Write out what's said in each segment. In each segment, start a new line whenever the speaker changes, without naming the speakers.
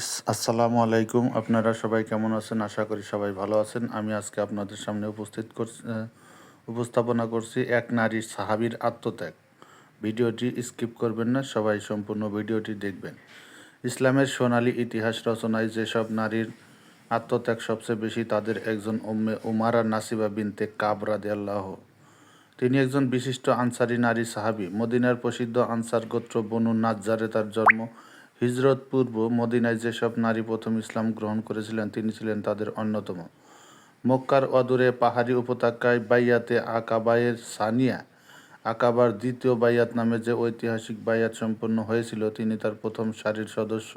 আসসালামু আলাইকুম আপনারা সবাই কেমন আছেন? আশা করি সবাই ভালো আছেন। আমি আজকে আপনাদের সামনে উপস্থিত উপস্থাপনা করছি এক নারীর সাহাবীর আত্মত্যাগ। ভিডিওটি স্কিপ করবেন না, সবাই সম্পূর্ণ ভিডিওটি দেখবেন। ইসলামের সোনালী ইতিহাস রচনায় যেসব নারীর আত্মত্যাগ সবচেয়ে বেশি, তাদের একজন উম্মে উমারা নাসিবা বিনতে কাবরা আল্লাহ তিনি একজন বিশিষ্ট আনসারি নারী সাহাবী। মদিনার প্রসিদ্ধ আনসার গোত্র বনু নাজ্জারে তার জন্ম হিজরত পূর্ব মদিনায় যেসব নারী প্রথম ইসলাম গ্রহণ করেছিলেন, তিনি ছিলেন তাদের অন্যতম। মক্কার অদূরে পাহাড়ি উপত্যকায় বাইয়াতে আকাবায়ের সানিয়া, আকাবার দ্বিতীয় বাইয়াত নামে যে ঐতিহাসিক বাইয়াত সম্পন্ন হয়েছিল, তিনি তার প্রথম সারির সদস্য।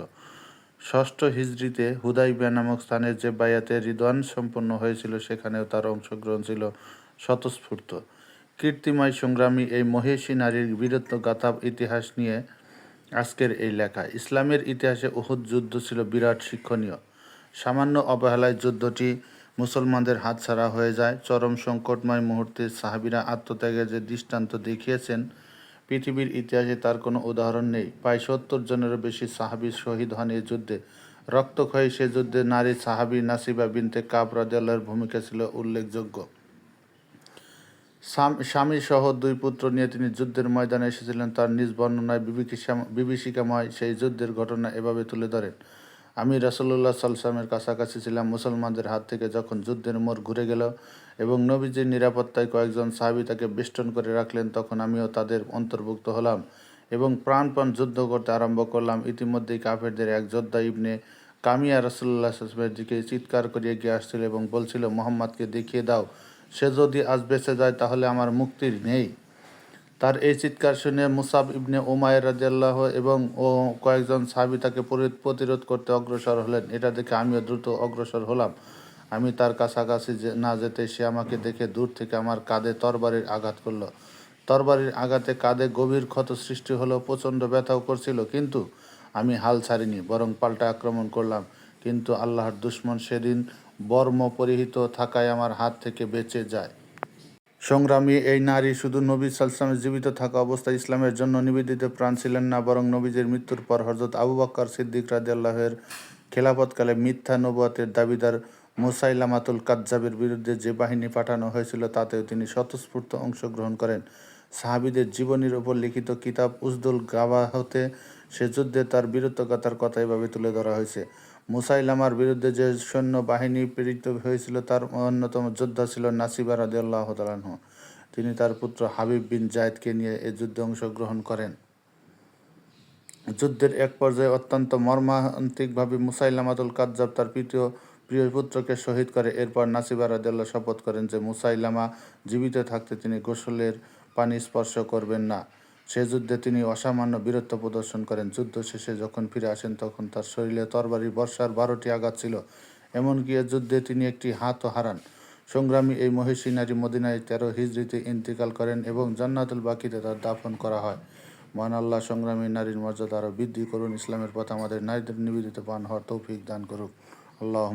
ষষ্ঠ হিজরিতে হুদাইবিয়া নামক স্থানে যে বায়াতে রিদওয়ান সম্পন্ন হয়েছিল, সেখানেও তার অংশগ্রহণ ছিল স্বতঃস্ফূর্ত। কীর্তিময় সংগ্রামী এই মহেশী নারীর বীরত্ব গাথা ইতিহাস নিয়ে আজকের এই লেখা, ইসলামের ইতিহাসে উহুদ যুদ্ধ ছিল বিরাট শিক্ষণীয়। সামান্য অবহেলায় যুদ্ধটি মুসলমানদের হাতছাড়া হয়ে যায়। চরম সংকটময় মুহূর্তে সাহাবিরা আত্মত্যাগের যে দৃষ্টান্ত দেখিয়েছেন, পৃথিবীর ইতিহাসে তার কোনো উদাহরণ নেই। প্রায় সত্তর জনেরও বেশি সাহাবি শহীদ হন এই যুদ্ধে। রক্তক্ষয়ী সে যুদ্ধে নারী সাহাবি নাসিবা বিনতে কাব রাদিয়াল্লাহর ভূমিকা ছিল উল্লেখযোগ্য। স্বামী সহ দুই পুত্র নিয়ে তিনি যুদ্ধের ময়দানে এসেছিলেন। তার নিজ বর্ণনায় বিভীষিকা- বিভীষিকাময় সেই যুদ্ধের ঘটনা এভাবে তুলে ধরেন। আমি রাসুল্লাহ সালসামের কাছাকাছি ছিলাম। মুসলমানদের হাত থেকে যখন যুদ্ধের মোড় ঘুরে গেল এবং নবীজির নিরাপত্তায় কয়েকজন সাহাবি তাকে বেষ্টন করে রাখলেন, তখন আমিও তাদের অন্তর্ভুক্ত হলাম এবং প্রাণপণ যুদ্ধ করতে আরম্ভ করলাম। ইতিমধ্যেই কাফেরদের এক যোদ্ধা ইবনে কামিয়া রাসুল্লাহ সাল্লামের দিকে চিৎকার করে এগিয়ে আসছিল এবং বলছিল, মোহাম্মদকে দেখিয়ে দাও। সে যদি আজ বেঁচে যায়, তাহলে আমার মুক্তির নেই। তার এই চিৎকার শুনে মুসাব ইবনে ওমায়ের রাজিয়াল্লাহ এবং ও কয়েকজন সাহাবি তাকে পরি- প্রতিরোধ করতে অগ্রসর হলেন। এটা দেখে আমিও দ্রুত অগ্রসর হলাম। আমি তার কাছাকাছি যে- না যেতে সে আমাকে দেখে দূর থেকে আমার কাঁধে তরবারির আঘাত করল। তরবারির আঘাতে কাঁধে গভীর ক্ষত সৃষ্টি হলো প্রচণ্ড ব্যথাও করছিল। কিন্তু আমি হাল ছাড়িনি, বরং পাল্টা আক্রমণ করলাম। কিন্তু আল্লাহর দুশ্মন সেদিন বর্ম পরিহিত থাকায় আমার হাত থেকে বেঁচে যায়। সংগ্রামী এই নারী শুধু নবী সালসামের জীবিত থাকা অবস্থায় ইসলামের জন্য নিবেদিত প্রাণ ছিলেন না, বরং নবীজের মৃত্যুর পর হজরত আবু বাক্কর সিদ্দিক রাদিয়াল্লাহের খেলাফতকালে মিথ্যা নবুয়াতের দাবিদার মুসাইলামাতুল কাজ্জাবের বিরুদ্ধে যে বাহিনী পাঠানো হয়েছিল, তাতেও তিনি স্বতঃস্ফূর্ত অংশগ্রহণ করেন। সাহাবিদের জীবনীর ওপর লিখিত কিতাব উজদুল গাওয়াহতে সে যুদ্ধে তার বীরত্বগাথার কথা এভাবে তুলে ধরা হয়েছে। মুসাইলামার বিরুদ্ধে যে সৈন্য বাহিনী প্রেরিত হয়েছিল, তার অন্যতম যোদ্ধা ছিল নাসিবা রাদিয়াল্লাহ তালাহ তিনি তার পুত্র হাবিব বিন জায়দকে নিয়ে এ যুদ্ধে অংশগ্রহণ করেন। যুদ্ধের এক পর্যায়ে অত্যন্ত মর্মান্তিকভাবে মুসাইলামাতুল কাজ্জাব তার প্রিয় প্রিয় পুত্রকে শহীদ করে। এরপর নাসিবা রাদিয়াল্লাহ শপথ করেন যে মুসাইলামা জীবিত থাকতে তিনি গোসলের পানি স্পর্শ করবেন না। সে যুদ্ধে তিনি অসামান্য বীরত্ব প্রদর্শন করেন। যুদ্ধ শেষে যখন ফিরে আসেন, তখন তার শরীরে তরবারি, বর্ষার বারোটি আঘাত ছিল। এমনকি এ যুদ্ধে তিনি একটি হাতও হারান। সংগ্রামী এই মহিষী নারী মদিনায় তেরো হিজড়িতে ইন্তিকাল করেন এবং জান্নাতুল বাকিতে তার দাফন করা হয়। মহান আল্লাহ সংগ্রামী নারীর মর্যাদা আরও বৃদ্ধি করুন। ইসলামের পথে আমাদের নারীদের নিবেদিত পান হওয়ার তৌফিক দান করুক। আল্লাহ